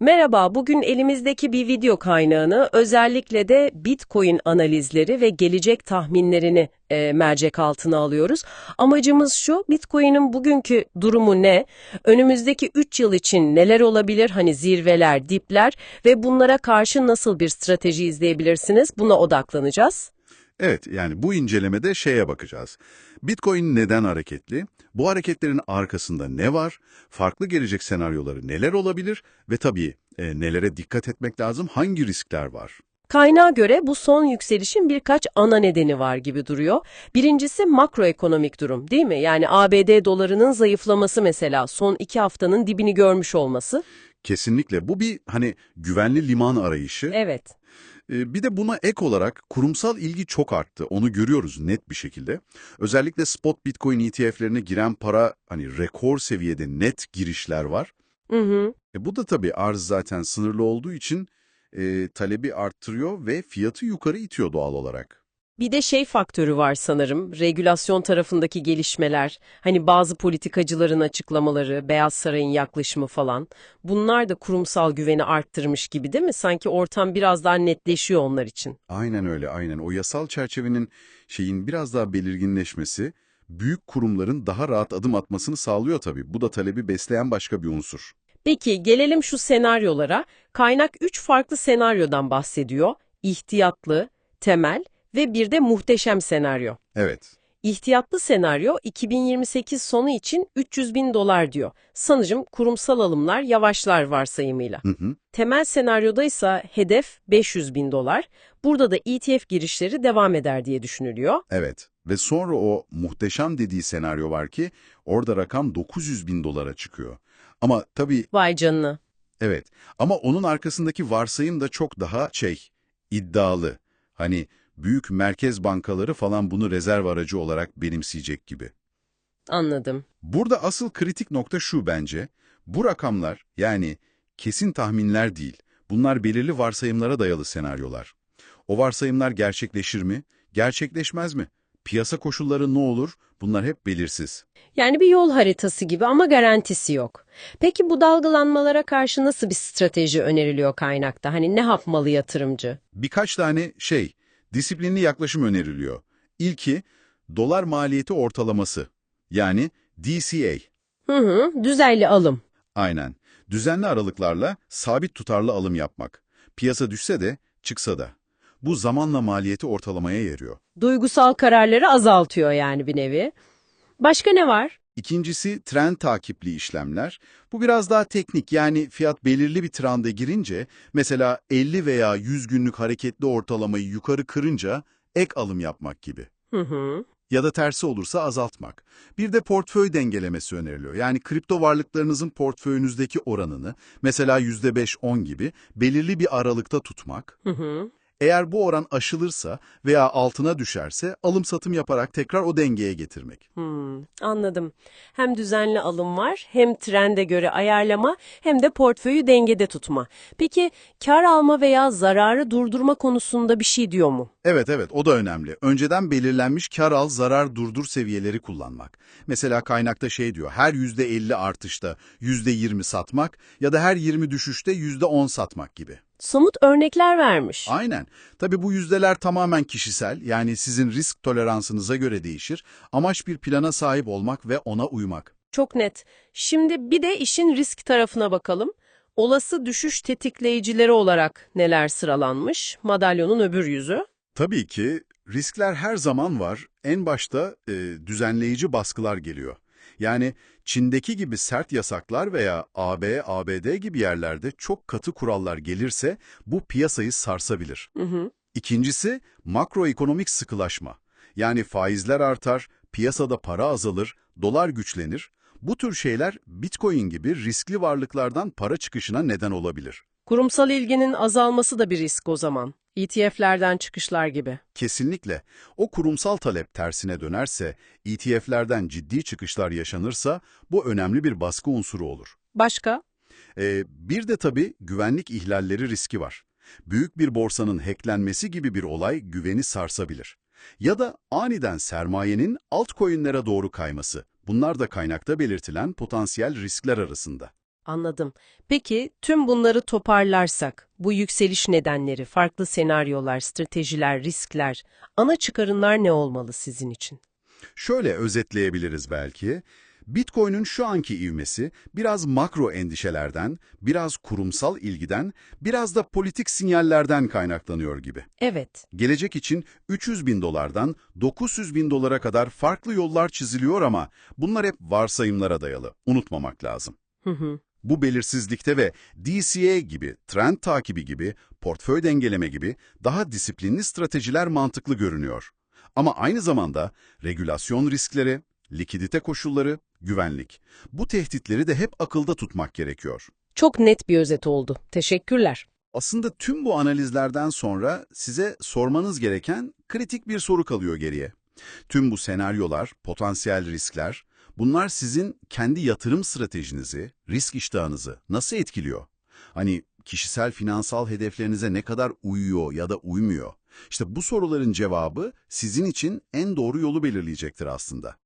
Merhaba, bugün elimizdeki bir video kaynağını özellikle de Bitcoin analizleri ve gelecek tahminlerini e, mercek altına alıyoruz. Amacımız şu, Bitcoin'in bugünkü durumu ne? Önümüzdeki 3 yıl için neler olabilir? Hani zirveler, dipler ve bunlara karşı nasıl bir strateji izleyebilirsiniz? Buna odaklanacağız. Evet, yani bu incelemede şeye bakacağız. Bitcoin neden hareketli? Bu hareketlerin arkasında ne var? Farklı gelecek senaryoları neler olabilir? Ve tabii e, nelere dikkat etmek lazım? Hangi riskler var? Kaynağa göre bu son yükselişin birkaç ana nedeni var gibi duruyor. Birincisi makroekonomik durum değil mi? Yani ABD dolarının zayıflaması mesela son iki haftanın dibini görmüş olması. Kesinlikle bu bir hani güvenli liman arayışı. Evet. E, bir de buna ek olarak kurumsal ilgi çok arttı. Onu görüyoruz net bir şekilde. Özellikle spot Bitcoin ETF'lerine giren para hani rekor seviyede net girişler var. Hı hı. E bu da tabii arz zaten sınırlı olduğu için e, talebi arttırıyor ve fiyatı yukarı itiyor doğal olarak. Bir de şey faktörü var sanırım, regülasyon tarafındaki gelişmeler, hani bazı politikacıların açıklamaları, Beyaz Saray'ın yaklaşımı falan. Bunlar da kurumsal güveni arttırmış gibi değil mi? Sanki ortam biraz daha netleşiyor onlar için. Aynen öyle, aynen. O yasal çerçevenin şeyin biraz daha belirginleşmesi, büyük kurumların daha rahat adım atmasını sağlıyor tabii. Bu da talebi besleyen başka bir unsur. Peki gelelim şu senaryolara. Kaynak 3 farklı senaryodan bahsediyor. İhtiyatlı, temel ve bir de muhteşem senaryo. Evet, İhtiyatlı senaryo 2028 sonu için 300 bin dolar diyor. Sanırım kurumsal alımlar yavaşlar varsayımıyla. hı hı, Temel senaryoda ise hedef 500 bin dolar. Burada da ETF girişleri devam eder diye düşünülüyor. evet. Ve sonra o muhteşem dediği senaryo var ki orada rakam 900 bin dolara çıkıyor. Ama tabii Vay canına. Evet ama onun arkasındaki varsayım da çok daha şey, iddialı. Hani büyük merkez bankaları falan bunu rezerv aracı olarak benimseyecek gibi. Anladım. Burada asıl kritik nokta şu bence. Bu rakamlar yani kesin tahminler değil. Bunlar belirli varsayımlara dayalı senaryolar. O varsayımlar gerçekleşir mi? Gerçekleşmez mi? Piyasa koşulları ne olur? Bunlar hep belirsiz. Yani bir yol haritası gibi ama garantisi yok. Peki bu dalgalanmalara karşı nasıl bir strateji öneriliyor kaynakta? Hani ne yapmalı yatırımcı? Birkaç tane şey, disiplinli yaklaşım öneriliyor. İlki, dolar maliyeti ortalaması. Yani DCA. Hı hı, düzenli alım. Aynen. Düzenli aralıklarla sabit tutarlı alım yapmak. Piyasa düşse de, çıksa da. Bu zamanla maliyeti ortalamaya yarıyor. Duygusal kararları azaltıyor yani bir nevi. Başka ne var? İkincisi trend takipli işlemler. Bu biraz daha teknik yani fiyat belirli bir trende girince mesela 50 veya 100 günlük hareketli ortalamayı yukarı kırınca ek alım yapmak gibi. Hı hı. ya da tersi olursa azaltmak. Bir de portföy dengelemesi öneriliyor. Yani kripto varlıklarınızın portföyünüzdeki oranını mesela %5-10 gibi belirli bir aralıkta tutmak. Hı hı. Eğer bu oran aşılırsa veya altına düşerse alım satım yaparak tekrar o dengeye getirmek. Hmm, anladım. Hem düzenli alım var, hem trende göre ayarlama, hem de portföyü dengede tutma. Peki kar alma veya zararı durdurma konusunda bir şey diyor mu? Evet evet o da önemli. Önceden belirlenmiş kar al zarar durdur seviyeleri kullanmak. Mesela kaynakta şey diyor her %50 artışta %20 satmak ya da her 20 düşüşte %10 satmak gibi. Somut örnekler vermiş. Aynen. Tabii bu yüzdeler tamamen kişisel, yani sizin risk toleransınıza göre değişir. Amaç bir plana sahip olmak ve ona uymak. Çok net. Şimdi bir de işin risk tarafına bakalım. Olası düşüş tetikleyicileri olarak neler sıralanmış? Madalyonun öbür yüzü. Tabii ki riskler her zaman var. En başta e, düzenleyici baskılar geliyor. Yani Çin'deki gibi sert yasaklar veya AB, ABD gibi yerlerde çok katı kurallar gelirse bu piyasayı sarsabilir. Hı hı. İkincisi makroekonomik sıkılaşma. Yani faizler artar, piyasada para azalır, dolar güçlenir. Bu tür şeyler Bitcoin gibi riskli varlıklardan para çıkışına neden olabilir. Kurumsal ilginin azalması da bir risk o zaman. ETF'lerden çıkışlar gibi. Kesinlikle. O kurumsal talep tersine dönerse, ETF'lerden ciddi çıkışlar yaşanırsa bu önemli bir baskı unsuru olur. Başka? Ee, bir de tabii güvenlik ihlalleri riski var. Büyük bir borsanın hacklenmesi gibi bir olay güveni sarsabilir. Ya da aniden sermayenin altcoin'lere doğru kayması. Bunlar da kaynakta belirtilen potansiyel riskler arasında. Anladım. Peki tüm bunları toparlarsak, bu yükseliş nedenleri, farklı senaryolar, stratejiler, riskler, ana çıkarımlar ne olmalı sizin için? Şöyle özetleyebiliriz belki. Bitcoin'in şu anki ivmesi biraz makro endişelerden, biraz kurumsal ilgiden, biraz da politik sinyallerden kaynaklanıyor gibi. Evet. Gelecek için 300 bin dolardan 900 bin dolara kadar farklı yollar çiziliyor ama bunlar hep varsayımlara dayalı. Unutmamak lazım. Hı hı. Bu belirsizlikte ve DCA gibi, trend takibi gibi, portföy dengeleme gibi daha disiplinli stratejiler mantıklı görünüyor. Ama aynı zamanda regülasyon riskleri, likidite koşulları, güvenlik. Bu tehditleri de hep akılda tutmak gerekiyor. Çok net bir özet oldu. Teşekkürler. Aslında tüm bu analizlerden sonra size sormanız gereken kritik bir soru kalıyor geriye. Tüm bu senaryolar, potansiyel riskler, bunlar sizin kendi yatırım stratejinizi, risk iştahınızı nasıl etkiliyor? Hani kişisel finansal hedeflerinize ne kadar uyuyor ya da uymuyor? İşte bu soruların cevabı sizin için en doğru yolu belirleyecektir aslında.